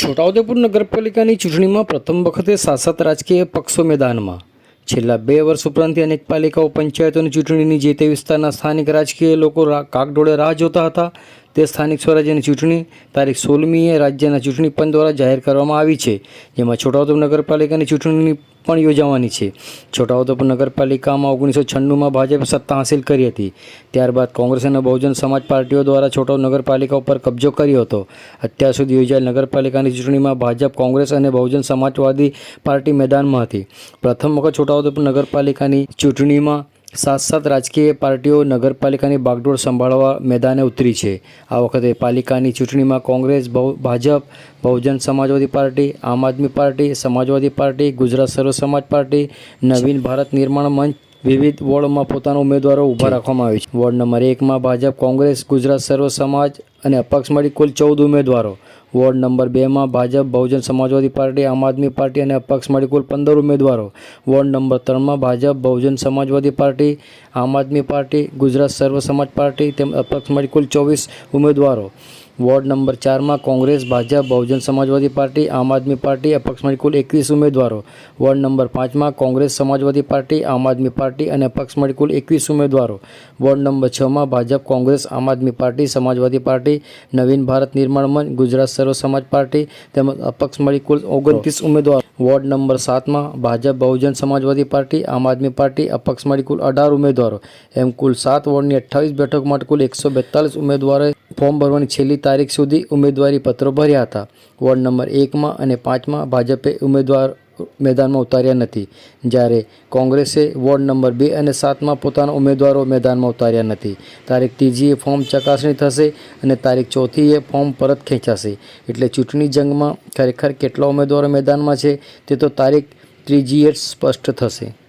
છોટાઉદેપુર નગરપાલિકાની ચૂંટણીમાં પ્રથમ વખતે સાસત રાજકીય પક્ષો મેદાનમાં. છેલ્લા બે વર્ષ ઉપરાંતથી અનેક પાલિકાઓ પંચાયતોની ચૂંટણીની જે તે વિસ્તારના સ્થાનિક રાજકીય લોકો કાગડોળે રાહ જોતા હતા તે સ્થાનિક સ્વરાજ્યની ચૂંટણી તારીખ સોળમીએ રાજ્યના ચૂંટણી પંચ દ્વારા જાહેર કરવામાં આવી છે, જેમાં છોટાઉદેપુર નગરપાલિકાની ચૂંટણીની પણ યોજાવાની છે. છોટાઉદેપુર નગરપાલિકામાં ઓગણીસો છન્નુંમાં ભાજપે સત્તા હાંસિલ કરી હતી. ત્યારબાદ કોંગ્રેસ અને બહુજન સમાજ પાર્ટીઓ દ્વારા છોટાઉ નગરપાલિકા ઉપર કબજો કર્યો હતો. અત્યાર સુધી યોજાયેલ નગરપાલિકાની ચૂંટણીમાં ભાજપ, કોંગ્રેસ અને બહુજન સમાજવાદી પાર્ટી મેદાનમાં હતી. પ્રથમ વખત છોટાઉદેપુર નગરપાલિકાની ચૂંટણીમાં સાત સાત રાજકીય પાર્ટીઓ નગરપાલિકાની બાગડોળ સંભાળવા મેદાને ઉતરી છે. આ વખતે પાલિકાની ચૂંટણીમાં Congress Bhajap, Bahujan Samajwadi party, Aam Aadmi party, Samajwadi party, Gujarat Sarva Samaj party, નવીન ભારત નિર્માણ મંચ વિવિધ વોર્ડમાં પોતાના ઉમેદવારો ઊભા રાખવામાં આવ્યા છે. વોર્ડ નંબર એકમાં ભાજપ, કોંગ્રેસ, ગુજરાત સર્વ સમાજ અને અપક્ષ મળી કુલ ચૌદ ઉમેદવારો. વોર્ડ નંબર બેમાં ભાજપ, બહુજન સમાજવાદી પાર્ટી, આમ આદમી પાર્ટી અને અપક્ષ મળી કુલ પંદર ઉમેદવારો. વોર્ડ નંબર ત્રણમાં Bhajap, Bahujan Samajwadi party, Aam Aadmi party, Gujarat Sarva Samaj party તેમ અપક્ષ મળી કુલ ચોવીસ ઉમેદવારો. વોર્ડ નંબર ચારમાં કોંગ્રેસ, ભાજપ, બહુજન સમાજવાદી પાર્ટી, આમ આદમી પાર્ટી અપક્ષમાંથી કુલ એકવીસ ઉમેદવારો. વોર્ડ નંબર પાંચમાં કોંગ્રેસ, સમાજવાદી પાર્ટી, આમ આદમી પાર્ટી અને અપક્ષમાંથી કુલ એકવીસ ઉમેદવારો. વોર્ડ નંબર છમાં ભાજપ, કોંગ્રેસ, આમ આદમી પાર્ટી, સમાજવાદી પાર્ટી, નવીન ભારત નિર્માણ મંચ, ગુજરાત સર્વ સમાજ પાર્ટી તેમજ અપક્ષમાંથી કુલ ઓગણત્રીસ ઉમેદવારો. વોર્ડ નંબર સાતમાં ભાજપ બહુજન સમાજવાદી પાર્ટી, આમ આદમી પાર્ટી, અપક્ષ કુલ અઢાર ઉમેદવારો. એમ કુલ સાત વોર્ડની અઠ્ઠાવીસ બેઠક માટે કુલ એકસો બેતાલીસ ઉમેદવારોએ ફોર્મ ભરવાની છેલ્લી તારીખ સુધી ઉમેદવારી પત્રો ભર્યા હતા. વોર્ડ નંબર એકમાં અને પાંચમાં ભાજપે ઉમેદવાર મેદાનમાં ઉતાર્યા નથી. જ્યારે કોંગ્રેસે વોર્ડ નંબર બે અને સાતમાં પોતાના ઉમેદવારો મેદાનમાં ઉતાર્યા નથી. તારીખ ત્રીજીએ ફોર્મ ચકાસણી થશે અને તારીખ ચોથીએ ફોર્મ પરત ખેંચાશે. એટલે ચૂંટણી જંગમાં ખરેખર કેટલા ઉમેદવારો મેદાનમાં છે તે તો તારીખ ત્રીજીએ સ્પષ્ટ થશે.